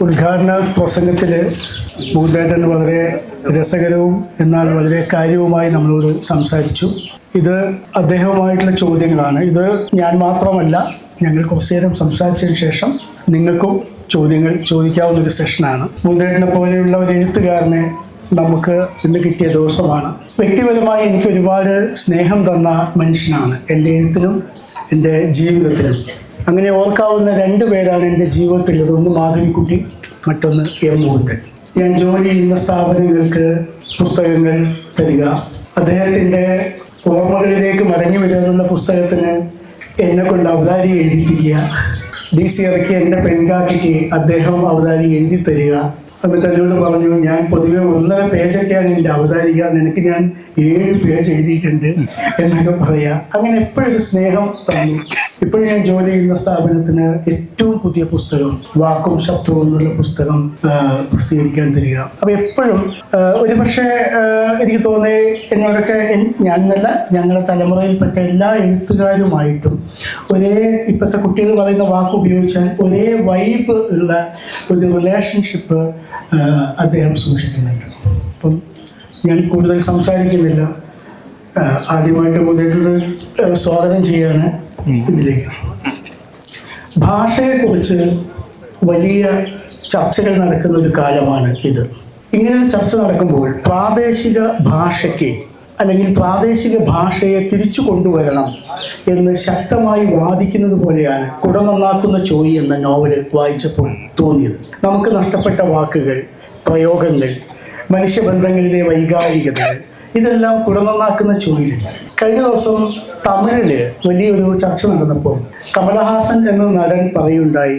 ഉദ്ഘാടന പ്രസംഗത്തിൽ ഭൂതേട്ടൻ വളരെ രസകരവും എന്നാൽ വളരെ കാര്യവുമായി നമ്മളോട് സംസാരിച്ചു. ഇത് അദ്ദേഹവുമായിട്ടുള്ള ചോദ്യങ്ങളാണ്. ഇത് ഞാൻ മാത്രമല്ല ഞങ്ങൾ കുറച്ചു നേരം സംസാരിച്ചതിന് ശേഷം നിങ്ങൾക്കും ചോദ്യങ്ങൾ ചോദിക്കാവുന്ന ഒരു സെഷനാണ്. മുന്തേട്ടനെ പോലെയുള്ള ഒരു എഴുത്തുകാരനെ നമുക്ക് ഇന്ന് കിട്ടിയ ദിവസമാണ്. വ്യക്തിപരമായി എനിക്ക് ഒരുപാട് സ്നേഹം തന്ന മനുഷ്യനാണ്. എന്റെ എഴുത്തിനും എന്റെ ജീവിതത്തിനും അങ്ങനെ ഓർക്കാവുന്ന രണ്ട് പേരാണ് എന്റെ ജീവിതത്തിലുള്ളത്. ഒന്ന് മാധവിക്കുട്ടി മറ്റൊന്ന് എം മുകുന്ദൻ. ഞാൻ ജോലി ചെയ്യുന്ന സ്ഥാപനങ്ങൾക്ക് പുസ്തകങ്ങൾ തരിക. അദ്ദേഹത്തിന്റെ ഓർമ്മകളിലേക്ക് മടങ്ങി വരാനുള്ള പുസ്തകത്തിന് എന്നെ കൊണ്ട് അവതാരി എഴുതിപ്പിക്കുക. ഡി സി ഇറക്കി എന്റെ പെൺകാക്കിക്ക് അദ്ദേഹം അവതാരി എഴുതി തരിക. എന്നിട്ട് എന്നോട് പറഞ്ഞു ഞാൻ പൊതുവെ ഒന്നര പേജൊക്കെയാണ് എന്റെ അവതാരിക നിനക്ക് ഞാൻ ഏഴ് പേജ് എഴുതിയിട്ടുണ്ട് എന്നൊക്കെ പറയാ. അങ്ങനെ എപ്പോഴൊരു സ്നേഹം തന്നു ഇപ്പോഴും ഞാൻ ജോലി ചെയ്യുന്ന സ്ഥാപനത്തിന് ഏറ്റവും പുതിയ പുസ്തകം വാക്കും ശബ്ദവും എന്നുള്ള പുസ്തകം പ്രസിദ്ധീകരിക്കാൻ തരിക. അപ്പോൾ എപ്പോഴും ഒരുപക്ഷെ എനിക്ക് തോന്നി എന്നോടൊക്കെ ഞാനെന്നല്ല ഞങ്ങളുടെ തലമുറയിൽപ്പെട്ട എല്ലാ എഴുത്തുകാരുമായിട്ടും ഒരേ ഇപ്പോഴത്തെ കുട്ടികൾ പറയുന്ന വാക്ക് ഉപയോഗിച്ചാൽ ഒരേ വൈബ് ഉള്ള ഒരു റിലേഷൻഷിപ്പ് അദ്ദേഹം സൂക്ഷിക്കുന്നുണ്ട്. അപ്പം ഞാൻ കൂടുതൽ സംസാരിക്കുന്നില്ല. ആദ്യമായിട്ട് മുന്നേറ്റൊരു സ്വാഗതം ചെയ്യാണ് ഇതിലേക്ക്. ഭാഷയെക്കുറിച്ച് വലിയ ചർച്ചകൾ നടക്കുന്ന ഒരു കാലമാണ് ഇത്. ഇങ്ങനെ ചർച്ച നടക്കുമ്പോൾ പ്രാദേശിക ഭാഷയ്ക്ക് അല്ലെങ്കിൽ പ്രാദേശിക ഭാഷയെ തിരിച്ചു കൊണ്ടുവരണം എന്ന് ശക്തമായി വാദിക്കുന്നത് പോലെയാണ് കുട നന്നാക്കുന്ന ചോയി എന്ന നോവൽ വായിച്ചപ്പോൾ തോന്നിയത്. നമുക്ക് നഷ്ടപ്പെട്ട വാക്കുകൾ പ്രയോഗങ്ങൾ മനുഷ്യബന്ധങ്ങളിലെ വൈകാരികതകൾ ഇതെല്ലാം കുടനന്നാക്കുന്ന ചോദ്യങ്ങൾ കഴിഞ്ഞ ദിവസം തമിഴിൽ വലിയൊരു ചർച്ച നടന്നപ്പോൾ കമലഹാസൻ എന്ന നടൻ പറയുണ്ടായി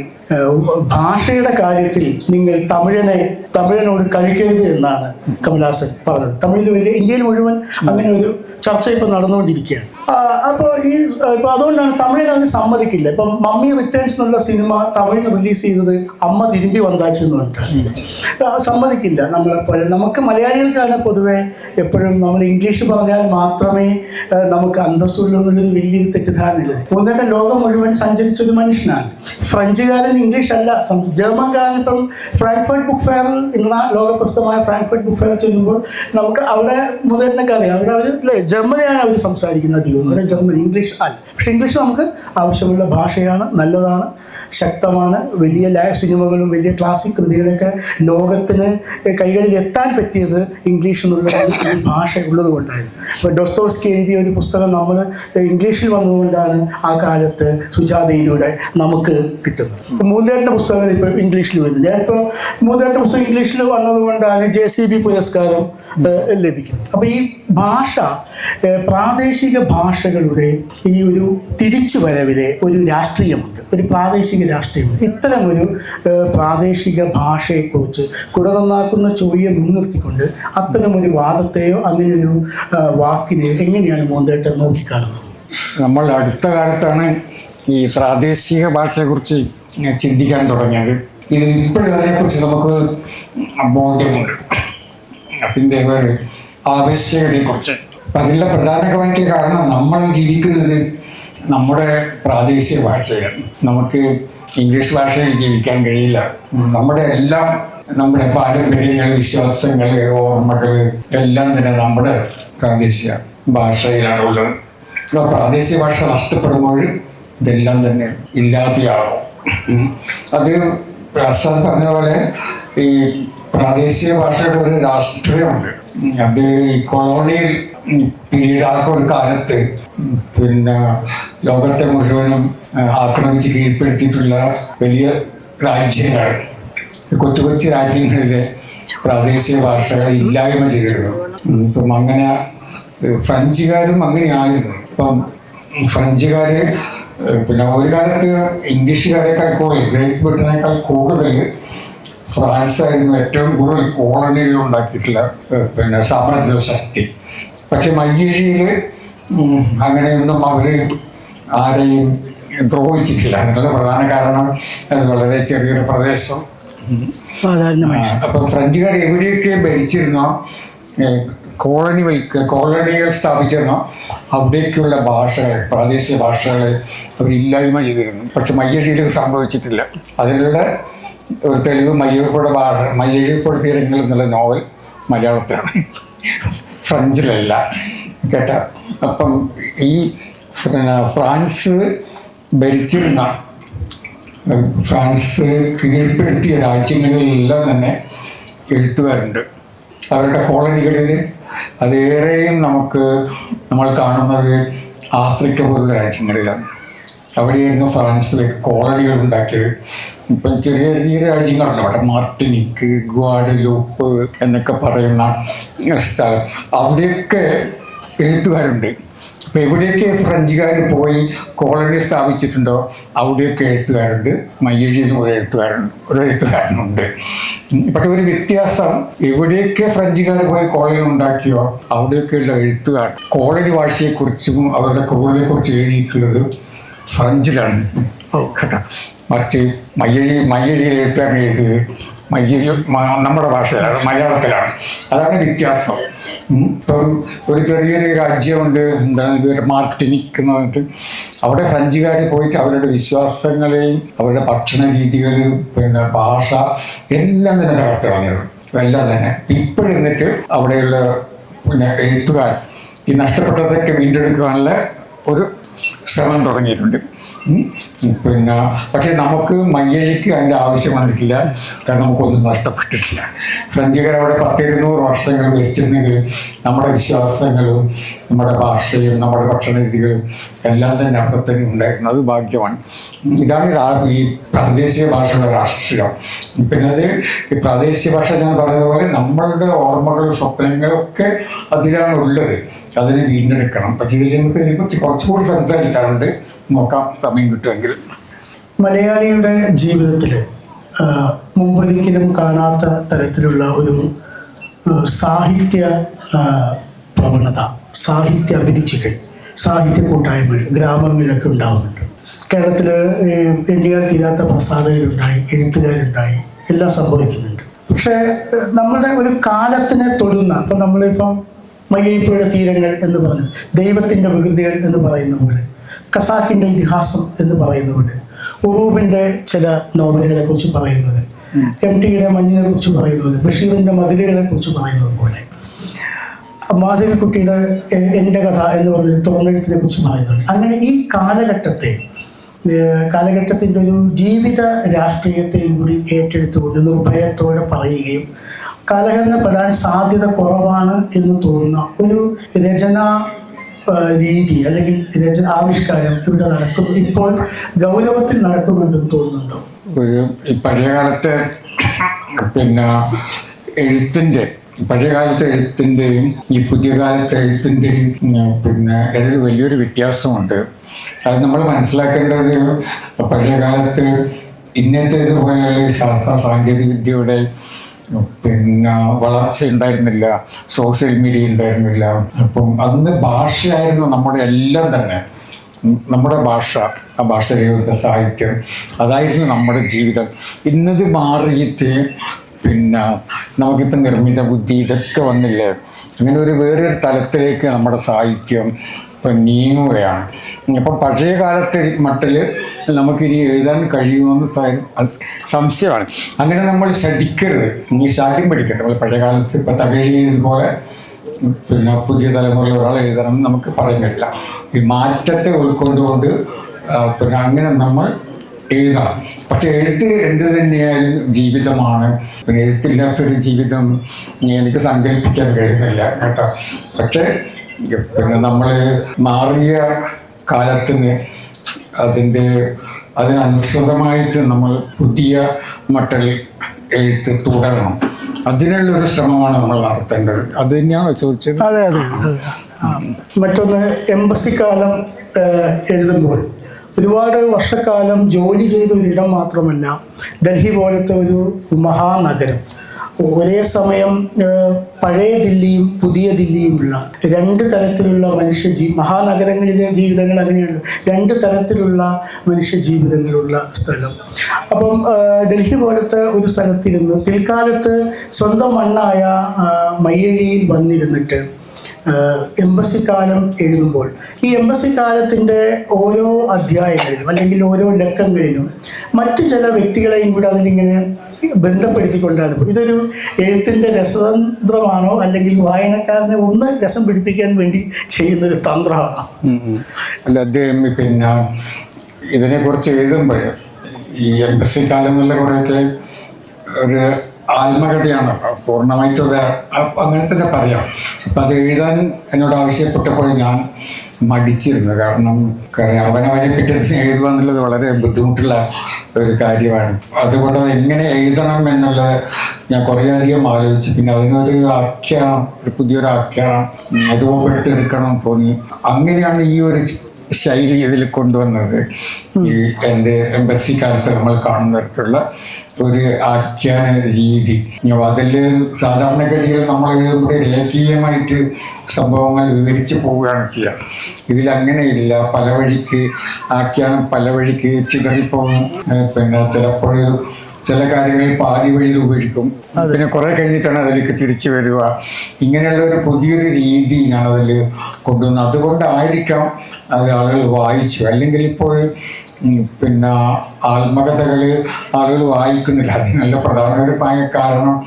ഭാഷയുടെ കാര്യത്തിൽ നിങ്ങൾ തമിഴനെ തമിഴനോട് കഴിക്കരുത് എന്നാണ് കമലഹാസൻ പറഞ്ഞത്. തമിഴിൽ വലിയ ഇന്ത്യയിൽ മുഴുവൻ അങ്ങനെ ഒരു ചർച്ച ഇപ്പൊ നടന്നുകൊണ്ടിരിക്കുകയാണ്. അപ്പോൾ ഈ ഇപ്പൊ അതുകൊണ്ടാണ് തമിഴിൽ അതിന് സമ്മതിക്കില്ല. ഇപ്പൊ മമ്മി റിട്ടേൺസ് എന്നുള്ള സിനിമ തമിഴിൽ റിലീസ് ചെയ്തത് അമ്മ തിരുമ്പി വந்தாച്ചു എന്ന് പറഞ്ഞിട്ട്. സമ്മതിക്കില്ല. നമ്മളെ പോലെ നമുക്ക് മലയാളികൾക്കാണ് പൊതുവെ എപ്പോഴും നമ്മൾ ഇംഗ്ലീഷ് പറഞ്ഞാൽ മാത്രമേ നമുക്ക് അന്തസ്സുള്ളൂ എന്നുള്ളൊരു വലിയൊരു തെറ്റിദ്ധാരണയുള്ളത് മൂന്നേട്ട ലോകം മുഴുവൻ സഞ്ചരിച്ചൊരു മനുഷ്യനാണ്. ഫ്രഞ്ചുകാരൻ ഇംഗ്ലീഷ് അല്ല. ജർമ്മൻകാരൻ ഇപ്പം ഫ്രാങ്ക്ഫർട്ട് ബുക്ക് ഫെയറിൽ ഉള്ള ലോകപ്രസിദ്ധമായ ഫ്രാങ്ക്ഫർട്ട് ബുക്ക് ഫെയർ ചെല്ലുമ്പോൾ നമുക്ക് അവിടെ മൂന്നേട്ടനൊക്കെ അറിയാം അവിടെ അവർ ജർമ്മനിയാണ് അവർ സംസാരിക്കുന്നത് അധികവും. അവിടെ ജർമ്മൻ ഇംഗ്ലീഷ് അല്ല. പക്ഷെ ഇംഗ്ലീഷ് നമുക്ക് ആവശ്യമുള്ള ഭാഷയാണ് നല്ലതാണ് ശക്തമാണ്. വലിയ ലൈവ് സിനിമകളും വലിയ ക്ലാസിക് കൃതികളൊക്കെ ലോകത്തിന് കൈകളിൽ എത്താൻ പറ്റിയത് ഇംഗ്ലീഷ് എന്നുള്ള ഭാഷ ഉള്ളത് കൊണ്ടായിരുന്നു ഇപ്പോൾ ഡോസ്തോസ്കി എഴുതിയ ഒരു പുസ്തകം നമ്മൾ ഇംഗ്ലീഷിൽ വന്നതുകൊണ്ടാണ് ആ കാലത്ത് സുജാതയിലൂടെ നമുക്ക് കിട്ടുന്നത്. മൂന്നേട്ടന്റെ പുസ്തകങ്ങൾ ഇപ്പോൾ ഇംഗ്ലീഷിൽ വരുന്നത് ഞാനിപ്പോൾ മൂന്നേട്ടന്റെ പുസ്തകം ഇംഗ്ലീഷിൽ വന്നതുകൊണ്ടാണ് ജെ സി ബി പുരസ്കാരം ലഭിക്കുന്നത് അപ്പോൾ ഈ ഭാഷ പ്രാദേശിക ഭാഷകളുടെ ഈ ഒരു തിരിച്ചു വരവിലെ ഒരു രാഷ്ട്രീയമുണ്ട്. ഒരു പ്രാദേശിക രാഷ്ട്രീയമുണ്ട്. ഇത്തരം ഒരു പ്രാദേശിക ഭാഷയെക്കുറിച്ച് കുടനന്നാക്കുന്ന ചൊവ്വയെ മുൻനിർത്തിക്കൊണ്ട് അത്തരം ഒരു വാദത്തെയോ അങ്ങനെയൊരു വാക്കിനെയോ എങ്ങനെയാണ് മോന്തേട്ടൻ നോക്കിക്കാണുന്നത്? നമ്മൾ അടുത്ത കാലത്താണ് ഈ പ്രാദേശിക ഭാഷയെക്കുറിച്ച് ചിന്തിക്കാൻ തുടങ്ങിയത്. ഇതിൽ ഇപ്പോഴും അതിനെക്കുറിച്ച് നമുക്ക് ബോധ്യമുണ്ട്. അതിന്റെ ഒരു ആവശ്യകതയെക്കുറിച്ച് അപ്പം അതിന്റെ പ്രധാനമായിട്ടുള്ള കാരണം നമ്മൾ ജീവിക്കുന്നത് നമ്മുടെ പ്രാദേശിക ഭാഷയാണ്. നമുക്ക് ഇംഗ്ലീഷ് ഭാഷയിൽ ജീവിക്കാൻ കഴിയില്ല. നമ്മുടെ എല്ലാം നമ്മുടെ പാരമ്പര്യങ്ങൾ വിശ്വാസങ്ങൾ ഓർമ്മകൾ എല്ലാം തന്നെ നമ്മുടെ പ്രാദേശിക ഭാഷയിലാണുള്ളത്. അപ്പോൾ പ്രാദേശിക ഭാഷ നഷ്ടപ്പെടുമ്പോൾ ഇതെല്ലാം തന്നെ ഇല്ലാതെയാകും. അത് പ്രസാദ് പറഞ്ഞ പോലെ ഈ പ്രാദേശിക ഭാഷയുടെ ഒരു രാഷ്ട്രീയമുണ്ട്. അത് ഈ കൊളോണിയൽ പീരീഡ് ഒരു കാലത്ത് പിന്നെ ലോകത്തെ മുഴുവനും ആക്രമിച്ച് കീഴ്പ്പെടുത്തിയിട്ടുള്ള വലിയ രാജ്യങ്ങൾ കൊച്ചു കൊച്ചു രാജ്യങ്ങളിലെ പ്രാദേശിക ഭാഷകൾ ഇല്ലായ്മ ചെയ്തിരുന്നു. ഇപ്പം അങ്ങനെ ഫ്രഞ്ചുകാരും അങ്ങനെയായിരുന്നു. ഇപ്പം ഫ്രഞ്ചുകാര് ഏഹ്, പിന്നെ ഒരു കാലത്ത് ഇംഗ്ലീഷുകാരെക്കാൾ കൂടുതൽ ഗ്രേറ്റ് ബ്രിട്ടനേക്കാൾ കൂടുതൽ ഫ്രാൻസ് ആയിരുന്നു ഏറ്റവും കൂടുതൽ കോളനികൾ ഉണ്ടാക്കിയിട്ടുള്ള പിന്നെ സാമ്രാജ്യ ശക്തി. പക്ഷെ മയ്യഴിയിൽ അങ്ങനെയൊന്നും അവർ ആരെയും ദ്രോഹിച്ചിട്ടില്ല. അതിനുള്ള പ്രധാന കാരണം അത് വളരെ ചെറിയൊരു പ്രദേശം. സാധാരണമായി അപ്പം ഫ്രഞ്ചുകാർ എവിടെയൊക്കെ ഭരിച്ചിരുന്നോ കോളനി വൽക്ക കോളനികൾ സ്ഥാപിച്ചിരുന്നോ അവിടേക്കുള്ള ഭാഷകൾ പ്രാദേശിക ഭാഷകളെ അവർ ഇല്ലായ്മ ചെയ്തിരുന്നു. പക്ഷെ മയ്യഴിയിൽ സംഭവിച്ചിട്ടില്ല. അതിനുള്ള ഒരു തെളിവ് മയ്യഴിപ്പുഴ ഭാഷ മയ്യഴിപ്പുഴ തീരങ്ങൾ എന്നുള്ള നോവൽ മലയാളത്തിലാണ്. ഫ്രഞ്ചിലല്ല കേട്ട. അപ്പം ഈ ഫ്രാൻസ് ഭരിച്ചിരുന്ന ഫ്രാൻസ് കീഴ്പ്പെടുത്തിയ രാജ്യങ്ങളിലെല്ലാം തന്നെ എഴുത്തുകാരുണ്ട്. അവരുടെ കോളനികളിൽ അതേറെയും നമുക്ക് നമ്മൾ കാണുന്നത് ആഫ്രിക്ക പോലുള്ള രാജ്യങ്ങളിലാണ്. അവിടെയായിരുന്നു ഫ്രാൻസിൽ കോളനികൾ ഉണ്ടാക്കിയത്. ഇപ്പം ചെറിയ ചെറിയ രാജ്യങ്ങളുണ്ട് അവിടെ മാർട്ടിനിക്ക് ഗ്വാഡലൂപ്പ് എന്നൊക്കെ പറയുന്ന സ്ഥലം. അവിടെയൊക്കെ എഴുത്തുകാരുണ്ട്. അപ്പം എവിടെയൊക്കെ ഫ്രഞ്ചുകാർ പോയി കോളനി സ്ഥാപിച്ചിട്ടുണ്ടോ അവിടെയൊക്കെ എഴുത്തുകാരുണ്ട്. മയ്യഴിയിൽ ഒരു എഴുത്തുകാരുണ്ട് ഒരു എഴുത്തുകാരനുണ്ട്. പക്ഷെ ഒരു വ്യത്യാസം എവിടെയൊക്കെ ഫ്രഞ്ചുകാർ പോയി കോളനി ഉണ്ടാക്കിയോ അവിടെയൊക്കെയുള്ള എഴുത്തുകാർ കോളനി ഭാഷയെക്കുറിച്ചും അവരുടെ ക്രൂരതയെക്കുറിച്ചും എഴുതിയിട്ടുള്ളത് ഫ്രഞ്ചിലാണ്. കേട്ടോ. മറിച്ച് മയ്യഴി മയ്യഴിയിൽ എഴുത്താൻ എഴുതിയത് മയ്യഴി നമ്മുടെ ഭാഷയാണ് മലയാളത്തിലാണ്. അതാണ് വ്യത്യാസം. ഇപ്പം ഒരു ചെറിയൊരു രാജ്യമുണ്ട് എന്താണ് ഇവരുടെ മാർട്ടിനിക് എന്ന് പറഞ്ഞിട്ട് അവിടെ ഫ്രഞ്ചുകാർ പോയിട്ട് അവരുടെ വിശ്വാസങ്ങളെയും അവരുടെ ഭക്ഷണ രീതികൾ പിന്നെ ഭാഷ എല്ലാം തന്നെ തകർത്ത് എല്ലാം തന്നെ. ഇപ്പോഴെന്നിട്ട് അവിടെയുള്ള പിന്നെ എഴുത്തുകാർ ഈ നഷ്ടപ്പെട്ടതൊക്കെ വീണ്ടെടുക്കാനുള്ള ഒരു ശ്രമം തുടങ്ങിയിട്ടുണ്ട്. പിന്നെ പക്ഷേ നമുക്ക് മയ്യഴിക്ക് അതിന്റെ ആവശ്യം വന്നിട്ടില്ല. കാരണം നമുക്കൊന്നും നഷ്ടപ്പെട്ടിട്ടില്ല. ഫ്രഞ്ചുകാർ അവിടെ പത്തിരുന്നൂറ് വർഷങ്ങൾ ഭരിച്ചിരുന്നെങ്കിൽ നമ്മുടെ വിശ്വാസങ്ങളും നമ്മുടെ ഭാഷയും നമ്മുടെ ഭക്ഷണ രീതികളും എല്ലാം തന്നെ അവിടെ തന്നെ ഉണ്ടായിരുന്നത് ഭാഗ്യമാണ്. ഇതാണ് ഈ പ്രാദേശിക ഭാഷയുടെ രാഷ്ട്രീയം. പിന്നെ അത് ഈ പ്രാദേശിക ഭാഷ ഞാൻ പറഞ്ഞതുപോലെ നമ്മളുടെ ഓർമ്മകൾ സ്വപ്നങ്ങളൊക്കെ അതിലാണ് ഉള്ളത്. അതിനെ വീണ്ടെടുക്കണം. പക്ഷേ ഇതിൽ നമുക്ക് കുറച്ചുകൂടി സംസാരിക്കാറുണ്ട്. നോക്കാം സമയം കിട്ടുമെങ്കിൽ. മലയാളിയുടെ ജീവിതത്തിൽ മുമ്പൊരിക്കലും കാണാത്ത തരത്തിലുള്ള ഒരു സാഹിത്യ പ്രവണത സാഹിത്യ അഭിരുചികൾ സാഹിത്യ കൂട്ടായ്മകൾ ഗ്രാമങ്ങളിലൊക്കെ ഉണ്ടാവുന്നുണ്ട്. കേരളത്തിൽ എണ്ണിയാൽ തീരാത്ത പ്രസാധകരുണ്ടായി എഴുത്തുകാരുണ്ടായി എല്ലാം സംഭവിക്കുന്നുണ്ട്. പക്ഷേ നമ്മുടെ ഒരു കാലത്തിനെ തൊടുന്ന ഇപ്പം നമ്മളിപ്പം മയ്യഴിപ്പുഴ തീരങ്ങൾ എന്ന് പറഞ്ഞു. ദൈവത്തിന്റെ വികൃതികൾ എന്ന് പറയുന്ന പോലെ. ഖസാക്കിന്റെ ഇതിഹാസം എന്ന് പറയുന്ന പോലെ. ഉറൂബിന്റെ ചില നോവലുകളെ കുറിച്ച് പറയുന്നത് എം ടിയുടെ മഞ്ഞിനെ കുറിച്ച് പറയുന്നത് ബഷീറിന്റെ മതിലുകളെ കുറിച്ച് പറയുന്നത് പോലെ. മാധവിക്കുട്ടിയുടെ എന്റെ കഥ എന്ന് പറഞ്ഞൊരു തുറന്നെഴുത്തിനെ കുറിച്ച് പറയുന്നുണ്ട് അങ്ങനെ ഈ കാലഘട്ടത്തെ കാലഘട്ടത്തിന്റെ ഒരു ജീവിത രാഷ്ട്രീയത്തെയും കൂടി ഏറ്റെടുത്തുകൊണ്ട് നിർഭയത്തോടെ പറയുകയും കാലഹരണപ്പെടാൻ സാധ്യത കുറവാണ് എന്ന് തോന്നുന്ന ഒരു രചന രീതി അല്ലെങ്കിൽ രചന ആവിഷ്കാരം ഇവിടെ നടക്കുന്നു. ഇപ്പോൾ ഗൗരവത്തിൽ നടക്കുന്നുണ്ടെന്ന് തോന്നുന്നുണ്ടോ? ഈ പഴയകാലത്തെ പിന്നെ എഴുത്തിന്റെ പഴയകാലത്തെ എഴുത്തിന്റെയും ഈ പുതിയ കാലത്തെ എഴുത്തിന്റെയും പിന്നെ ഇടയിൽ വലിയൊരു വ്യത്യാസമുണ്ട്. അത് നമ്മൾ മനസ്സിലാക്കേണ്ടത് പഴയകാലത്ത് ഇന്നത്തേതുപോലെയുള്ള ഈ ശാസ്ത്ര സാങ്കേതിക വിദ്യയുടെ പിന്നെ വളർച്ച ഉണ്ടായിരുന്നില്ല സോഷ്യൽ മീഡിയ ഉണ്ടായിരുന്നില്ല. അപ്പം അന്ന് ഭാഷയായിരുന്നു നമ്മുടെ എല്ലാം തന്നെ. നമ്മുടെ ഭാഷ ആ ഭാഷയുടെ സാഹിത്യം അതായിരുന്നു നമ്മുടെ ജീവിതം. ഇന്നത് മാറിയിട്ട് പിന്നെ നമുക്കിപ്പം നിർമ്മിത ബുദ്ധി ഇതൊക്കെ വന്നില്ലേ? അങ്ങനെ ഒരു വേറൊരു തലത്തിലേക്ക് നമ്മുടെ സാഹിത്യം നീങ്ങുകയാണ്. അപ്പം പഴയ കാലത്തെ മട്ടിൽ നമുക്കിനി എഴുതാൻ കഴിയുമെന്ന് സംശയമാണ്. അങ്ങനെ നമ്മൾ ശഠിക്കരുത് ഇനി ശാഠ്യം പഠിക്കരുത്. നമ്മൾ പഴയ കാലത്ത് ഇപ്പം തകഴി ഇതുപോലെ പിന്നെ പുതിയ തലമുറയിൽ ഒരാൾ എഴുതണം നമുക്ക് പറയാൻ കഴിയില്ല. ഈ മാറ്റത്തെ ഉൾക്കൊണ്ടുകൊണ്ട് പിന്നെ അങ്ങനെ നമ്മൾ എഴുതണം പക്ഷെ എഴുത്ത് എന്ത് തന്നെയായാലും ജീവിതമാണ്. പിന്നെ എഴുത്തില്ലാത്തൊരു ജീവിതം എനിക്ക് സങ്കല്പിക്കാൻ കഴിയുന്നില്ല കേട്ടോ. പക്ഷെ പിന്നെ നമ്മൾ മാറിയ കാലത്തിന് അതിന്റെ അതിനനുസൃതമായിട്ട് നമ്മൾ പുതിയ മട്ടൽ എഴുത്ത് തുടരണം. അതിനുള്ളൊരു ശ്രമമാണ് നമ്മൾ നടത്തേണ്ടത്. അത് തന്നെയാണോ ചോദിച്ചത്? അതെ അതെ മറ്റൊന്ന് എംബസി കാലം എഴുതുമ്പോൾ. ഒരുപാട് വർഷക്കാലം ജോലി ചെയ്ത ഒരിടം മാത്രമല്ല ഡൽഹി പോലത്തെ ഒരു മഹാനഗരം. ഒരേ സമയം പഴയ ദില്ലിയും പുതിയ ദില്ലിയുമുള്ള രണ്ട് തരത്തിലുള്ള മനുഷ്യ ജീ മഹാനഗരങ്ങളിലെ ജീവിതങ്ങൾ അങ്ങനെയാണ്. രണ്ട് തരത്തിലുള്ള മനുഷ്യ ജീവിതങ്ങളുള്ള സ്ഥലം. അപ്പം ഡൽഹി പോലത്തെ ഒരു സ്ഥലത്തിരുന്ന് പിൽക്കാലത്ത് സ്വന്തം മണ്ണായ മയ്യഴിയിൽ വന്നിരുന്നിട്ട് എംബസി കാലം എഴുതുമ്പോൾ ഈ എംബസി കാലത്തിന്റെ ഓരോ അധ്യായങ്ങളിലും അല്ലെങ്കിൽ ഓരോ ലക്കങ്ങളിലും മറ്റു ചില വ്യക്തികളെയും കൂടെ അതിലിങ്ങനെ ബന്ധപ്പെടുത്തിക്കൊണ്ടാണ് ഇതൊരു എഴുത്തിന്റെ രസതന്ത്രമാണോ അല്ലെങ്കിൽ വായനക്കാരനെ ഒന്ന് രസം പിടിപ്പിക്കാൻ വേണ്ടി ചെയ്യുന്ന ഒരു തന്ത്രമാണോ. അല്ല അദ്ദേഹം പിന്നെ ഇതിനെക്കുറിച്ച് എഴുതുമ്പോൾ ഈ എംബസി കാലം എന്നുള്ള കുറേയൊക്കെ ഒരു ആത്മകഥയാണ്. പൂർണമായിട്ട് അങ്ങനെ തന്നെ പറയാം. അപ്പം അത് എഴുതാൻ എന്നോട് ആവശ്യപ്പെട്ടപ്പോൾ ഞാൻ മടിച്ചിരുന്നു. കാരണം അവനെ അവനവനെ ദിവസം എഴുതുക എന്നുള്ളത് വളരെ ബുദ്ധിമുട്ടുള്ള ഒരു കാര്യമാണ്. അതുകൊണ്ട് എങ്ങനെ എഴുതണം എന്നുള്ളത് ഞാൻ കുറേയധികം ആലോചിച്ചു. പിന്നെ അതിനൊരു ആഖ്യാനം ഒരു പുതിയൊരു ആഖ്യാനം രൂപപ്പെടുത്തിയെടുക്കണം തോന്നി. അങ്ങനെയാണ് ഈ ഒരു ശൈലി ഇതിൽ കൊണ്ടുവന്നത് ഈ എന്റെ എംബസി കാലത്ത് നമ്മൾ കാണുന്ന തരത്തിലുള്ള ഒരു ആഖ്യാന രീതി. അതിൽ സാധാരണഗതിയിൽ നമ്മൾ ഇവിടെ രേഖീയമായിട്ട് സംഭവങ്ങൾ വിവരിച്ചു പോവുകയാണ് ചെയ്യുക ഇതിൽ അങ്ങനെയില്ല പല വഴിക്ക് ആഖ്യാനം പല വഴിക്ക് ചിതറിപ്പോകും. പിന്നെ ചിലപ്പോൾ ചില കാര്യങ്ങൾ പാതി വഴിയിൽ ഉപേക്ഷിക്കും പിന്നെ കുറെ കഴിഞ്ഞിട്ടാണ് അതിലേക്ക് തിരിച്ചു വരിക. ഇങ്ങനെയുള്ള ഒരു പുതിയൊരു രീതി ഞാൻ അതിൽ കൊണ്ടുവന്നു അതുകൊണ്ടായിരിക്കാം അത് ആളുകൾ വായിച്ചു. അല്ലെങ്കിൽ ഇപ്പോൾ പിന്നെ ആത്മകഥകൾ ആളുകൾ വായിക്കുന്നില്ല. അതിനുള്ള പായ കാരണം.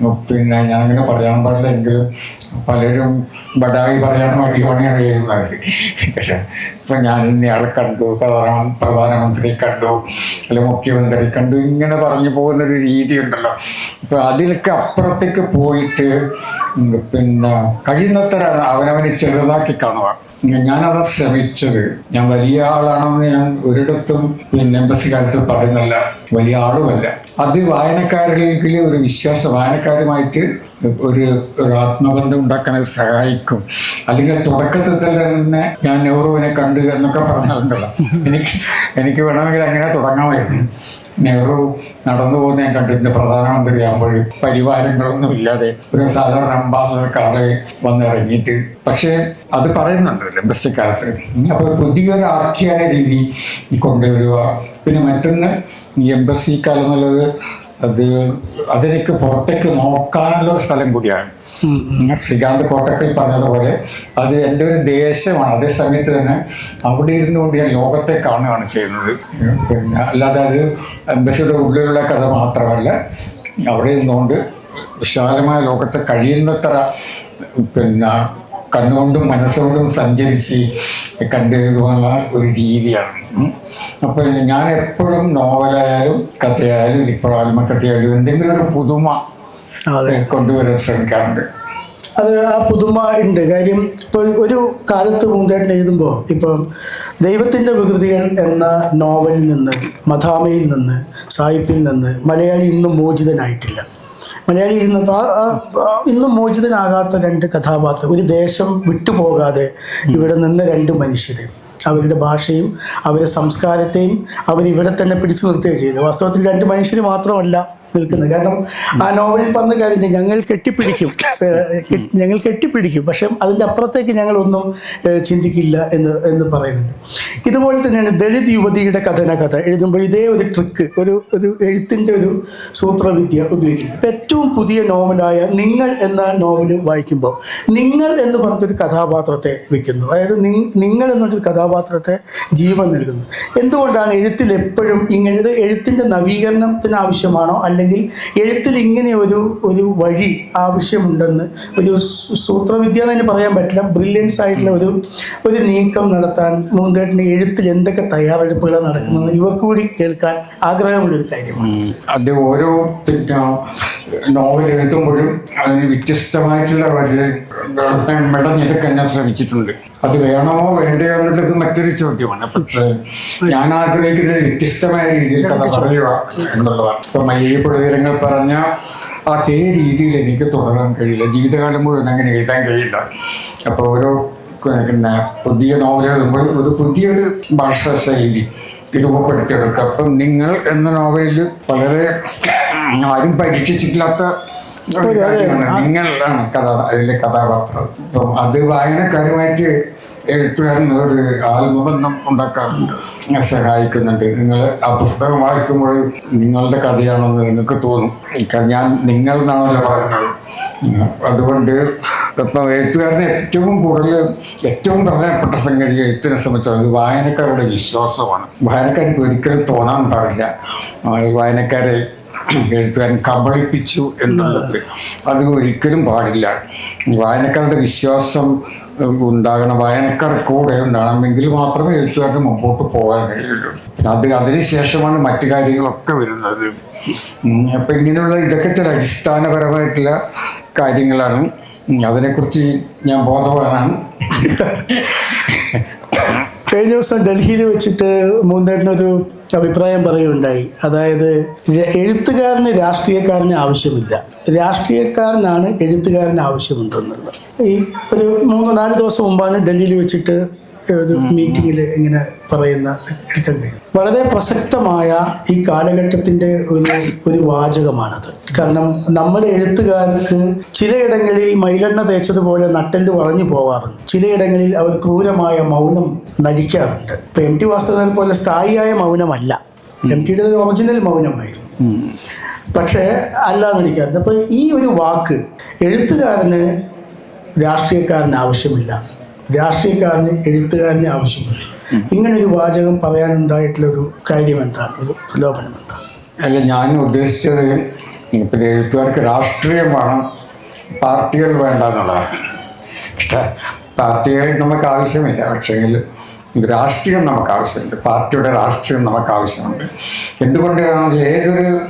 ഉം, പിന്നെ ഞാനങ്ങനെ പറയാൻ പാടില്ല എങ്കിലും പലരും ബഡായി പറയാൻ വേണ്ടിയാണ് എഴുതുന്നത്. പക്ഷെ ഇപ്പം ഞാൻ ഇന്നയാളെ കണ്ടു. പ്രധാന പ്രധാനമന്ത്രി കണ്ടു. അല്ലെ മുഖ്യമന്ത്രി കണ്ടു. ഇങ്ങനെ പറഞ്ഞു പോകുന്നൊരു രീതി ഉണ്ടല്ലോ ഇപ്പം അതിലൊക്കെ അപ്പുറത്തേക്ക് പോയിട്ട് പിന്നെ കഴിയുന്നത്ര അവനവനെ ചെറുതാക്കി കാണുക. ഞാനത് ശ്രമിച്ചത്. ഞാൻ വലിയ ആളാണെന്ന് ഞാൻ ഒരിടത്തും പിന്നെ എംബസി കാലത്ത് പറയുന്നില്ല. വലിയ ആളുമല്ല. അത് വായനക്കാരിലെങ്കിലും ഒരു വിശ്വാസം. വായനക്കാരുമായിട്ട് ഒരു ആത്മബന്ധം ഉണ്ടാക്കാൻ സഹായിക്കും. അല്ലെങ്കിൽ തുടക്കത്തിൽ തന്നെ ഞാൻ നെഹ്റുവിനെ കണ്ടു എന്നൊക്കെ പറഞ്ഞാലുണ്ടല്ലോ. എനിക്ക് എനിക്ക് വേണമെങ്കിൽ അങ്ങനെ തുടങ്ങാമായിരുന്നു. നെഹ്റു നടന്നു പോകുന്ന ഞാൻ കണ്ടിട്ടുണ്ട്. ആകുമ്പോഴും പരിവാരങ്ങളൊന്നും ഇല്ലാതെ ഒരു സാധാരണ അംബാസഡർ വന്നിറങ്ങിയിട്ട് പക്ഷേ അത് പറയുന്നുണ്ടല്ലോ എംബസി കാലത്ത് അപ്പോൾ പുതിയൊരു ആഖ്യാന രീതി കൊണ്ടുവരിക. പിന്നെ മറ്റൊന്ന് എംബസി കാലം എന്നുള്ളത് അത് അതിലേക്ക് പുറത്തേക്ക് നോക്കാനുള്ള ഒരു സ്ഥലം കൂടിയാണ്. ശ്രീകാന്ത് കോട്ടക്കൽ പറഞ്ഞതുപോലെ അത് എന്റെ ഒരു ദേശമാണ് അതേ സമയത്ത് തന്നെ അവിടെ ഇരുന്നുകൊണ്ട് ഞാൻ ലോകത്തെ കാണുകയാണ് ചെയ്യുന്നത്. പിന്നെ അല്ലാതെ അത് എംബസിയുടെ ഉള്ളിലുള്ള കഥ മാത്രമല്ല അവിടെ ഇരുന്നുകൊണ്ട് വിശാലമായ ലോകത്തെ കഴിയുന്നത്ര പിന്നെ കണ്ണുകൊണ്ടും മനസ്സുകൊണ്ടും സഞ്ചരിച്ച് കണ്ടിരുന്ന ഒരു രീതിയാണ്. അപ്പോൾ ഞാൻ എപ്പോഴും നോവലായാലും കഥയായാലും ഇപ്പോൾ കഥയായാലും എന്തെങ്കിലും ഒരു പുതുമ അതെ. കൊണ്ടുവരാൻ ശ്രമിക്കാറുണ്ട്. അത് ആ പുതുമ ഉണ്ട്. കാര്യം ഇപ്പോൾ ഒരു കാലത്ത് മുമ്പേട്ടൻ എഴുതുമ്പോൾ ഇപ്പം ദൈവത്തിന്റെ വികൃതികൾ എന്ന നോവലിൽ നിന്ന് മഥാമയിൽ നിന്ന് സായിപ്പിൽ നിന്ന് മലയാളി ഇന്നും മോചിതനായിട്ടില്ല. മലയാളി ആ- ഇന്നും മോചിതനാകാത്ത രണ്ട് കഥാപാത്രം. ഒരു ദേശം വിട്ടുപോകാതെ ഇവിടെ നിന്ന് രണ്ട് മനുഷ്യർ അവരുടെ ഭാഷയും അവരുടെ സംസ്കാരത്തെയും അവരിവിടെ തന്നെ പിടിച്ചു നിർത്തുകയും ചെയ്തു. വാസ്തവത്തിൽ രണ്ട് മനുഷ്യർ മാത്രമല്ല. നിൽക്കുന്നത്. കാരണം ആ നോവലിൽ പറഞ്ഞ കാര്യം ഞങ്ങൾ കെട്ടിപ്പിടിക്കും. ഞങ്ങൾ കെട്ടിപ്പിടിക്കും. പക്ഷെ അതിന്റെ അപ്പുറത്തേക്ക് ഞങ്ങളൊന്നും ഒന്നും ചിന്തിക്കില്ല എന്ന് എന്ന് പറയുന്നുണ്ട്. ഇതുപോലെ തന്നെയാണ് ദളിത് യുവതിയുടെ കഥന കഥ. എഴുതുമ്പോൾ ഇതേ ഒരു ട്രിക്ക് ഒരു ഒരു എഴുത്തിന്റെ ഒരു സൂത്രവിദ്യ ഉപയോഗിക്കുന്നു. ഏറ്റവും പുതിയ നോവലായ നിങ്ങൾ എന്ന നോവൽ വായിക്കുമ്പോൾ നിങ്ങൾ എന്ന് പറഞ്ഞൊരു കഥാപാത്രത്തെ വയ്ക്കുന്നു അതായത് നിങ്ങൾ എന്നൊരു കഥാപാത്രത്തെ ജീവൻ നൽകുന്നു. എന്തുകൊണ്ടാണ് എഴുത്തിൽ എപ്പോഴും ഇങ്ങനെ എഴുത്തിന്റെ നവീകരണത്തിന് ആവശ്യമാണോ അല്ലെങ്കിൽ എഴുത്തിൽ ഇങ്ങനെ ഒരു ഒരു വഴി ആവശ്യമുണ്ടെന്ന് ഒരു സൂത്രവിദ്യ എന്ന് തന്നെ പറയാൻ പറ്റില്ല ബ്രില്യൻസ് ആയിട്ടുള്ള ഒരു ഒരു നീക്കം നടത്താൻ മൂന്തേട്ടിന്റെ എഴുത്തിൽ എന്തൊക്കെ തയ്യാറെടുപ്പുകളാണ് നടക്കുന്നത് ഇവർക്ക് കൂടി കേൾക്കാൻ ആഗ്രഹമുള്ളൊരു കാര്യമാണ്. അത് ഓരോ നോവൽ എഴുതുമ്പോഴും അതിന് വ്യത്യസ്തമായിട്ടുള്ള ഒരു മെടഞ്ഞെടുക്കാൻ ഞാൻ ശ്രമിച്ചിട്ടുണ്ട്. അത് വേണമോ വേണ്ടയോ എന്നുള്ളത് മറ്റൊരു ചോദ്യമാണ്. പക്ഷേ ഞാൻ ആഗ്രഹിക്കുന്ന വ്യത്യസ്തമായ രീതിയിൽ കഥ പറയുക എന്നുള്ളതാണ്. ഇപ്പൊ മയ്യപ്പുഴതീരങ്ങൾ പറഞ്ഞ അതേ രീതിയിൽ എനിക്ക് തുടരാൻ കഴിയില്ല. ജീവിതകാലം മുഴുവൻ അങ്ങനെ എഴുതാൻ കഴിയില്ല. അപ്പോൾ ഓരോ പിന്നെ പുതിയ നോവൽ എഴുതുമ്പോൾ ഒരു പുതിയൊരു ഭാഷാ ശൈലി രൂപപ്പെടുത്തിയെടുക്കുക. അപ്പം നിങ്ങൾ എന്ന നോവലിൽ വളരെ ആരും പരീക്ഷിച്ചിട്ടില്ലാത്ത നിങ്ങളാണ് കഥ അതിലെ കഥാപാത്രം. അപ്പം അത് വായനക്കാരുമായിട്ട് എഴുത്തുകാരൻ ഒരു ആത്മബന്ധം ഉണ്ടാക്കാൻ സഹായിക്കുന്നുണ്ട്. നിങ്ങൾ ആ പുസ്തകം വായിക്കുമ്പോൾ നിങ്ങളുടെ കഥയാണെന്ന് നിങ്ങൾക്ക് തോന്നും. ഞാൻ നിങ്ങൾ എന്നാണല്ലോ പറയുന്നത്. അതുകൊണ്ട് ഇപ്പം എഴുത്തുകാരന് ഏറ്റവും കൂടുതൽ ഏറ്റവും പ്രധാനപ്പെട്ട സംഗതി എഴുത്തിനെ സംബന്ധിച്ചത് വായനക്കാരുടെ വിശ്വാസമാണ്. വായനക്കാർക്ക് ഒരിക്കലും തോന്നാൻ പാടില്ല വായനക്കാരെ എഴുത്തുകാരൻ കബളിപ്പിച്ചു എന്നുള്ളത്. അത് ഒരിക്കലും പാടില്ല. വായനക്കാരുടെ വിശ്വാസം ഉണ്ടാകണം. വായനക്കാർ കൂടെ ഉണ്ടാകണമെങ്കിൽ മാത്രമേ എഴുത്തുകാർക്ക് മുമ്പോട്ട് പോകാൻ കഴിയുള്ളൂ. അത് അതിനുശേഷമാണ് മറ്റു കാര്യങ്ങളൊക്കെ വരുന്നത്. അപ്പം ഇങ്ങനെയുള്ള ഇതൊക്കെ ചില അടിസ്ഥാനപരമായിട്ടുള്ള കാര്യങ്ങളാണ്. അതിനെക്കുറിച്ച് ഞാൻ ബോധവാനാണ്. കഴിഞ്ഞ ദിവസം ഡൽഹിയിൽ വെച്ചിട്ട് മൂന്നേട്ടനൊരു അഭിപ്രായം പറയുകയുണ്ടായി. അതായത് എഴുത്തുകാരന് രാഷ്ട്രീയക്കാരന് ആവശ്യമില്ല. രാഷ്ട്രീയക്കാരനാണ് എഴുത്തുകാരന് ആവശ്യമുണ്ടെന്നുള്ളത്. ഈ ഒരു മൂന്ന് നാല് ദിവസം മുമ്പാണ് ഡൽഹിയിൽ വെച്ചിട്ട് ഒരു മീറ്റിങ്ങിൽ ഇങ്ങനെ പറയുന്ന കേൾക്കാൻ കഴിയും. വളരെ പ്രസക്തമായ ഈ കാലഘട്ടത്തിന്റെ ഒരു ഒരു വാചകമാണത്. കാരണം നമ്മുടെ എഴുത്തുകാർക്ക് ചിലയിടങ്ങളിൽ മൈലെണ്ണ തേച്ചതുപോലെ നട്ടെല്ല് വളഞ്ഞു പോവാറുണ്ട്. ചിലയിടങ്ങളിൽ അവർ ക്രൂരമായ മൗനം നടിക്കാറുണ്ട്. ഇപ്പൊ എം ടി വാസ്തവനെ പോലെ സ്ഥായിയായ മൗനമല്ല. എം ടിയുടെ ഒറിജിനൽ മൗനമായിരുന്നു. പക്ഷേ അല്ലാന്ന് നടിക്കാറുണ്ട്. അപ്പൊ ഈ ഒരു വാക്ക് എഴുത്തുകാരന് രാഷ്ട്രീയക്കാരന് ആവശ്യമില്ല. രാഷ്ട്രീയക്കാരന് എഴുത്തുകാരന് ആവശ്യമുണ്ട്. ഇങ്ങനെ ഒരു വാചകം പറയാനുണ്ടായിട്ടുള്ള ഒരു കാര്യം എന്താണ് ഒരു പ്രലോഭനം എന്താണ് അല്ല ഞാൻ ഉദ്ദേശിച്ചത് ഇപ്പം എഴുത്തുകാർക്ക് രാഷ്ട്രീയം വേണം പാർട്ടികൾ വേണ്ട എന്നുള്ളതാണ്. പക്ഷേ പാർട്ടികൾ നമുക്ക് ആവശ്യമില്ല. പക്ഷേങ്കിൽ രാഷ്ട്രീയം നമുക്ക് ആവശ്യമുണ്ട്. പാർട്ടിയുടെ രാഷ്ട്രീയം നമുക്ക് ആവശ്യമുണ്ട്. എന്തുകൊണ്ടാണ് ഏതൊരു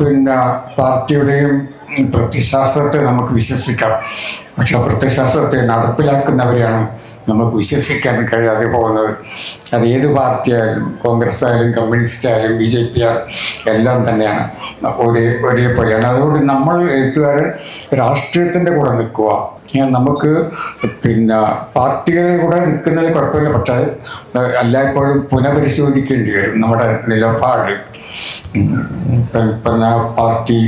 പിന്നെ പാർട്ടിയുടെയും പ്രത്യശാസ്ത്രത്തെ നമുക്ക് വിശ്വസിക്കാം. പക്ഷെ പ്രത്യശാസ്ത്രത്തെ നടപ്പിലാക്കുന്നവരെയാണ് നമുക്ക് വിശ്വസിക്കാൻ കഴിയാതെ പോകുന്നത്. അത് ഏത് പാർട്ടിയായാലും കോൺഗ്രസ് ആയാലും കമ്മ്യൂണിസ്റ്റ് ആയാലും ബി ജെ പി എല്ലാം തന്നെയാണ്. ഒരേ ഒരേപോലെയാണ് അതുകൊണ്ട് നമ്മൾ എഴുത്തുകാരൻ രാഷ്ട്രീയത്തിന്റെ കൂടെ നിൽക്കുക. നമുക്ക് പിന്നെ പാർട്ടികളുടെ കൂടെ നിൽക്കുന്നതിൽ കുഴപ്പമില്ല. പക്ഷേ എല്ലായ്പ്പോഴും പുനഃപരിശോധിക്കേണ്ടി വരും നമ്മുടെ നിലപാട്. ഇപ്പം പാർട്ടി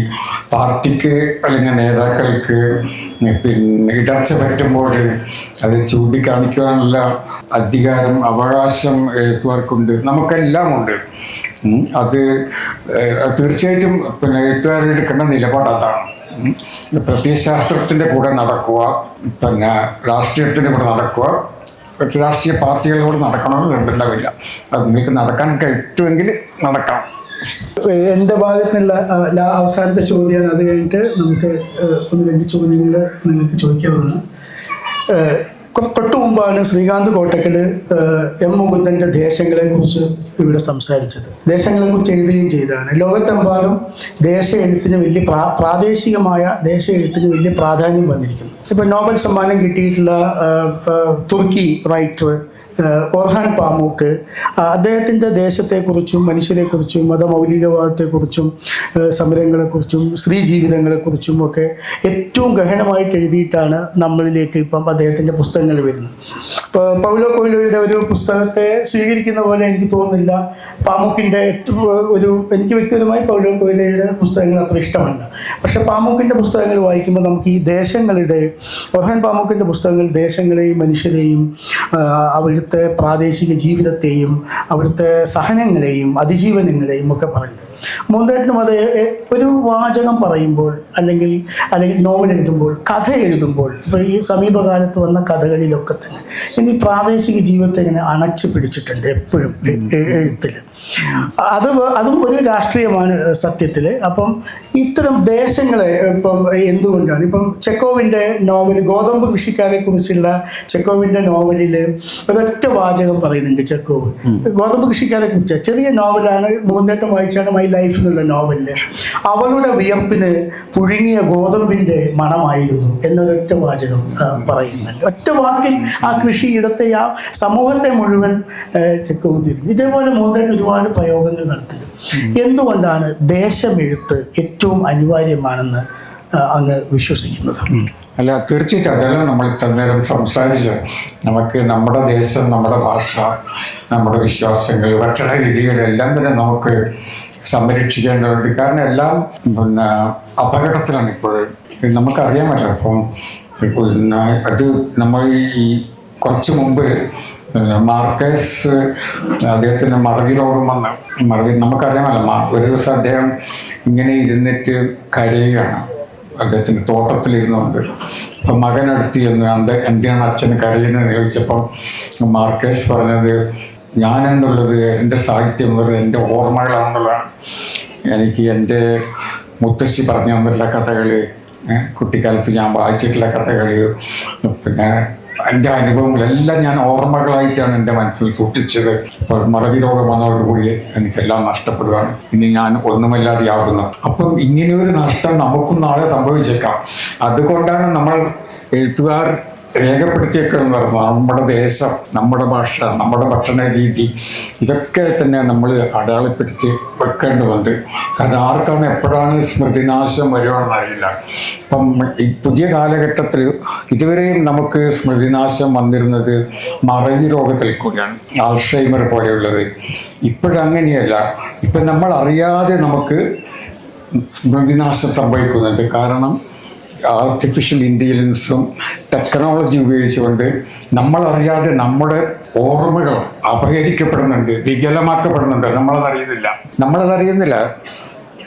പാർട്ടിക്ക് അല്ലെങ്കിൽ നേതാക്കൾക്ക് പിന്നെ ഇടർച്ച പറ്റുമ്പോൾ അത് ചൂണ്ടിക്കാണിക്കാനുള്ള അധികാരം അവകാശം എഴുത്തുകാർക്കുണ്ട് നമുക്കെല്ലാം ഉണ്ട്. അത് തീർച്ചയായിട്ടും പിന്നെ എഴുത്തുകാരെടുക്കേണ്ട നിലപാട് അതാണ്. പ്രത്യയശാസ്ത്രത്തിന്റെ കൂടെ നടക്കുക പിന്നെ രാഷ്ട്രീയത്തിന്റെ കൂടെ നടക്കുക രാഷ്ട്രീയ പാർട്ടികളോട് നടക്കണമെന്ന് നിർബന്ധമില്ല. അത് നിങ്ങൾക്ക് നടക്കാൻ പറ്റുമെങ്കിൽ നടക്കാം. എന്റെ ഭാഗത്ത് നിന്നുള്ള അവസാനത്തെ ചോദ്യമാണ് അത് കഴിഞ്ഞിട്ട് നമുക്ക് ഏഹ്, ഒന്ന് രണ്ട് ചോദ്യങ്ങൾ നിങ്ങൾക്ക് ചോദിക്കാവുന്നതാണ്. തൊട്ടു മുമ്പാണ് ശ്രീകാന്ത് കോട്ടക്കൽ എം ദേശങ്ങളെ കുറിച്ച് ഇവിടെ സംസാരിച്ചത്. ദേശങ്ങളെ കുറിച്ച് എഴുതുകയും ചെയ്തതാണ്. ലോകത്തെമ്പാടും ദേശ എഴുത്തിന് വലിയ പ്രാ പ്രാദേശികമായ ദേശ എഴുത്തിന് വലിയ പ്രാധാന്യം വന്നിരിക്കുന്നു. ഇപ്പം നോബൽ സമ്മാനം കിട്ടിയിട്ടുള്ള തുർക്കി റൈറ്റർ ഓർഹാൻ പാമൂക്ക് അദ്ദേഹത്തിന്റെ ദേശത്തെക്കുറിച്ചും മനുഷ്യരെക്കുറിച്ചും മതമൗലികവാദത്തെക്കുറിച്ചും സമരങ്ങളെക്കുറിച്ചും സ്ത്രീ ജീവിതങ്ങളെക്കുറിച്ചും ഒക്കെ ഏറ്റവും ഗഹനമായിട്ട് എഴുതിയിട്ടാണ് നമ്മളിലേക്ക് ഇപ്പം അദ്ദേഹത്തിന്റെ പുസ്തകങ്ങൾ വരുന്നത്. ഇപ്പോൾ പൗലോ കൊയിലോയുടെ ഒരു പുസ്തകത്തെ സ്വീകരിക്കുന്ന പോലെ എനിക്ക് തോന്നുന്നില്ല. പാമുക്കിന്റെ ഒരു എനിക്ക് വ്യക്തിപരമായി പൗലോ കൊയിലോയുടെ പുസ്തകങ്ങൾ അത്ര ഇഷ്ടമല്ല. പക്ഷെ പാമുക്കിന്റെ പുസ്തകങ്ങൾ വായിക്കുമ്പോൾ നമുക്ക് ഈ ദേശങ്ങളുടെ ഓർഹാൻ പാമുക്കിന്റെ പുസ്തകങ്ങൾ ദേശങ്ങളെയും മനുഷ്യരെയും ആ, അവിടുത്തെ പ്രാദേശിക ജീവിതത്തെയും അവിടുത്തെ സഹനങ്ങളെയും അതിജീവനങ്ങളെയും ഒക്കെ പറയുന്നു മൂന്നേട്ടിനും അത് ഒരു വാചകം പറയുമ്പോൾ അല്ലെങ്കിൽ അല്ലെങ്കിൽ നോവൽ എഴുതുമ്പോൾ കഥ എഴുതുമ്പോൾ ഇപ്പോൾ ഈ സമീപകാലത്ത് വന്ന കഥകളിലൊക്കെ തന്നെ ഇനി പ്രാദേശിക ജീവിതത്തെ ഇങ്ങനെ അണച്ചു പിടിച്ചിട്ടുണ്ട് എപ്പോഴും എഴുത്തിൽ. അത് അതും ഒരു രാഷ്ട്രീയമാണ് സത്യത്തിൽ അപ്പം ഇത്തരം ദേശങ്ങളെ ഇപ്പം എന്തുകൊണ്ടാണ്? ഇപ്പം ചെക്കോവിന്റെ നോവൽ ഗോതമ്പ് കൃഷിക്കാരെ കുറിച്ചുള്ള ചെക്കോവിന്റെ നോവലിൽ ഒരൊറ്റ വാചകം പറയുന്നുണ്ട് ചെക്കോവ്. ഗോതമ്പ് കൃഷിക്കാരെ കുറിച്ച്. ചെറിയ നോവലാണ് മൂന്നേറ്റം വായിച്ചാണ് മൈ ലൈഫ് എന്നുള്ള നോവലിൽ അവളുടെ വിയർപ്പിന് പുഴുങ്ങിയ ഗോതമ്പിന്റെ മണമായിരുന്നു എന്നൊരൊറ്റ വാചകം പറയുന്നുണ്ട്. ഒറ്റ വാക്കിൽ ആ കൃഷിയിടത്തെ ആ സമൂഹത്തെ മുഴുവൻ ചെക്കുതിരുന്നു ഇതേപോലെ മൂന്നര ഒരുപാട് പ്രയോഗങ്ങൾ നടത്തുന്നുണ്ട് എന്തുകൊണ്ടാണ് ദേശമെഴുത്ത് ഏറ്റവും അനിവാര്യമാണെന്ന് അങ്ങ് വിശ്വസിക്കുന്നത്? അല്ല തീർച്ചയായിട്ടും അതല്ല നമ്മൾ ഇത്ര നേരം സംസാരിച്ചത്. നമുക്ക് നമ്മുടെ ദേശം നമ്മുടെ ഭാഷ നമ്മുടെ വിശ്വാസങ്ങൾ ഭക്ഷണ രീതികളെല്ലാം തന്നെ നമുക്ക് സംരക്ഷിക്കേണ്ടതുണ്ട്. കാരണം എല്ലാം പിന്നെ അപകടത്തിലാണ് ഇപ്പോൾ. നമുക്കറിയാമല്ലോ അപ്പം പിന്നെ അത് നമ്മൾ ഈ കുറച്ച് മുമ്പ് മാർക്കേഴ്സ് അദ്ദേഹത്തിന് മറവി രോഗം വന്ന് മറവി നമുക്കറിയാമല്ലോ ഒരു ദിവസം അദ്ദേഹം ഇങ്ങനെ ഇരുന്നിട്ട് കരയുകയാണ്. അദ്ദേഹത്തിന്റെ തോട്ടത്തിലിരുന്നുകൊണ്ട്. അപ്പം മകനടുത്ത് ചെന്ന് എന്ത് എന്തിനാണ് അച്ഛൻ കരയുന്നത് ചോദിച്ചപ്പം മാർക്കേഷ് പറഞ്ഞത് ഞാനെന്നുള്ളത് എന്റെ സാഹിത്യം വെറുതെ എന്റെ ഓർമ്മകളാണെന്നുള്ളതാണ് എനിക്ക് എന്റെ മുത്തശ്ശി പറഞ്ഞു തന്നിട്ടുള്ള കഥകൾ കുട്ടിക്കാലത്ത് ഞാൻ വായിച്ചിട്ടുള്ള കഥകൾ പിന്നെ എന്റെ അനുഭവങ്ങളെല്ലാം ഞാൻ ഓർമ്മകളായിട്ടാണ് എന്റെ മനസ്സിൽ സൂക്ഷിച്ചത്. അപ്പോൾ മറവി രോഗം വന്നതോടുകൂടി എനിക്കെല്ലാം നഷ്ടപ്പെടുകയാണ് ഇനി ഞാൻ ഒന്നുമല്ലാതെയാകുന്നു അപ്പം ഇങ്ങനെയൊരു നഷ്ടം നമുക്കും നാളെ സംഭവിച്ചേക്കാം. അതുകൊണ്ടാണ് നമ്മൾ എഴുത്തുകാർ രേഖപ്പെടുത്തിയേക്കണം പറഞ്ഞു നമ്മുടെ ദേശം നമ്മുടെ ഭാഷ നമ്മുടെ ഭക്ഷണ രീതി ഇതൊക്കെ തന്നെ നമ്മൾ അടയാളപ്പെടുത്തി വെക്കേണ്ടതുണ്ട്. കാരണം ആർക്കാണ് എപ്പോഴാണ് സ്മൃതിനാശം വരുവാണെന്ന് അറിയില്ല. അപ്പം ഈ പുതിയ കാലഘട്ടത്തിൽ ഇതുവരെയും നമുക്ക് സ്മൃതിനാശം വന്നിരുന്നത് മറവി രോഗത്തിൽ കൂടിയാണ് ആൾഷൈമർ പോലെയുള്ളത്. ഇപ്പോഴങ്ങനെയല്ല ഇപ്പം നമ്മൾ അറിയാതെ നമുക്ക് സ്മൃതിനാശം സംഭവിക്കുന്നുണ്ട്. കാരണം ആർട്ടിഫിഷ്യൽ ഇന്റലിജൻസും ടെക്നോളജി ഉപയോഗിച്ചുകൊണ്ട് നമ്മളറിയാതെ നമ്മുടെ ഓർമ്മകൾ അപഹരിക്കപ്പെടുന്നുണ്ട് വികലമാക്കപ്പെടുന്നുണ്ട്. നമ്മളതറിയുന്നില്ല. നമ്മളതറിയുന്നില്ല.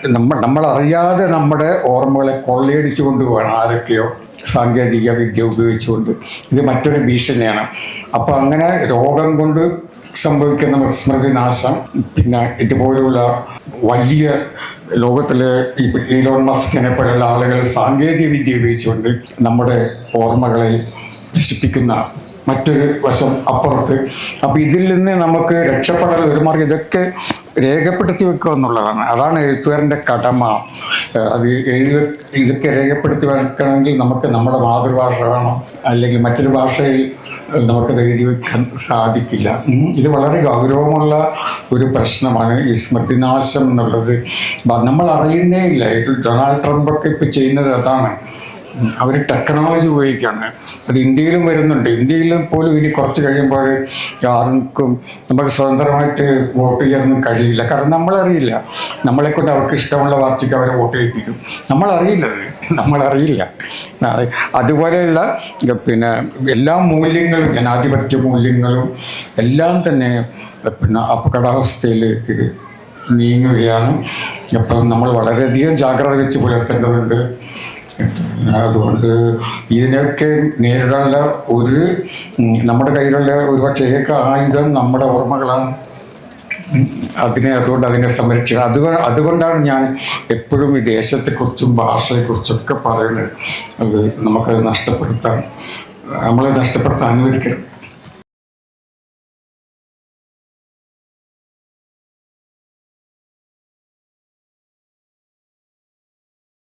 നമ്മൾ നമ്മളറിയാതെ നമ്മുടെ ഓർമ്മകളെ കൊള്ളയടിച്ചു കൊണ്ടുപോകണം ആരൊക്കെയോ സാങ്കേതിക വിദ്യ ഉപയോഗിച്ചുകൊണ്ട്. ഇത് മറ്റൊരു ഭീഷണിയാണ്. അപ്പോൾ അങ്ങനെ രോഗം കൊണ്ട് സംഭവിക്കുന്ന സ്മൃതിനാശം പിന്നെ ഇതുപോലുള്ള വലിയ ലോകത്തിലെ ഈ ഈലോൺ മസ്കിനെ പോലുള്ള ആളുകൾ സാങ്കേതിക വിദ്യ ഉപയോഗിച്ചുകൊണ്ട് നമ്മുടെ ഓർമ്മകളെ നശിപ്പിക്കുന്ന മറ്റൊരു വശം അപ്പുറത്ത്. അപ്പോൾ ഇതിൽ നിന്ന് നമുക്ക് രക്ഷപ്പെടാൻ ഒരു മാർഗം ഇതൊക്കെ രേഖപ്പെടുത്തി വെക്കുക എന്നുള്ളതാണ്. അതാണ് എഴുത്തുകാരന്റെ കടമ. അത് എഴുതി ഇതൊക്കെ രേഖപ്പെടുത്തി വെക്കണമെങ്കിൽ നമുക്ക് നമ്മുടെ മാതൃഭാഷ വേണം. അല്ലെങ്കിൽ മറ്റൊരു ഭാഷയിൽ നമുക്കത് എഴുതി വെക്കാൻ സാധിക്കില്ല. ഇത് വളരെ ഗൗരവമുള്ള ഒരു പ്രശ്നമാണ് ഈ സ്മൃതിനാശം എന്നുള്ളത്. നമ്മൾ അറിയുന്നേ ഇല്ല. ഇത് ഡൊണാൾഡ് ട്രംപൊക്കെ ഇപ്പോൾ ചെയ്യുന്നത് അതാണ്. അവർ ടെക്നോളജി ഉപയോഗിക്കുകയാണ്. അത് ഇന്ത്യയിലും വരുന്നുണ്ട്. ഇന്ത്യയിലും പോലും ഇനി കുറച്ച് കഴിയുമ്പോൾ ആർക്കും നമുക്ക് സ്വതന്ത്രമായിട്ട് വോട്ട് ചെയ്യാനൊന്നും കഴിയില്ല. കാരണം നമ്മളറിയില്ല. നമ്മളെ കൊണ്ട് അവർക്ക് ഇഷ്ടമുള്ള പാർട്ടിക്ക് അവരെ വോട്ട് ചെയ്യിപ്പിക്കും. നമ്മളറിയില്ലത്. നമ്മളറിയില്ല. അത് അതുപോലെയുള്ള പിന്നെ എല്ലാ മൂല്യങ്ങളും ജനാധിപത്യ മൂല്യങ്ങളും എല്ലാം തന്നെ പിന്നെ അപകടാവസ്ഥയിലേക്ക് നീങ്ങുകയാണ്. അപ്പം നമ്മൾ വളരെയധികം ജാഗ്രത വെച്ച് പുലർത്തേണ്ടതുണ്ട്. അതുകൊണ്ട് ഇതിനൊക്കെ നേരിടാനുള്ള ഒരു നമ്മുടെ കയ്യിലുള്ള ഒരു പക്ഷേ ആയുധം നമ്മുടെ ഓർമ്മകളാണ്. അതിനെ അതുകൊണ്ട് അതിനെ സംരക്ഷിക്കുക അത് അതുകൊണ്ടാണ് ഞാൻ എപ്പോഴും ഈ ദേശത്തെക്കുറിച്ചും ഭാഷയെക്കുറിച്ചൊക്കെ പറയുന്നത്. അത് നമുക്കത് നഷ്ടപ്പെടുത്താൻ നമ്മളെ നഷ്ടപ്പെടുത്താൻ അനുവദിക്കരുത്.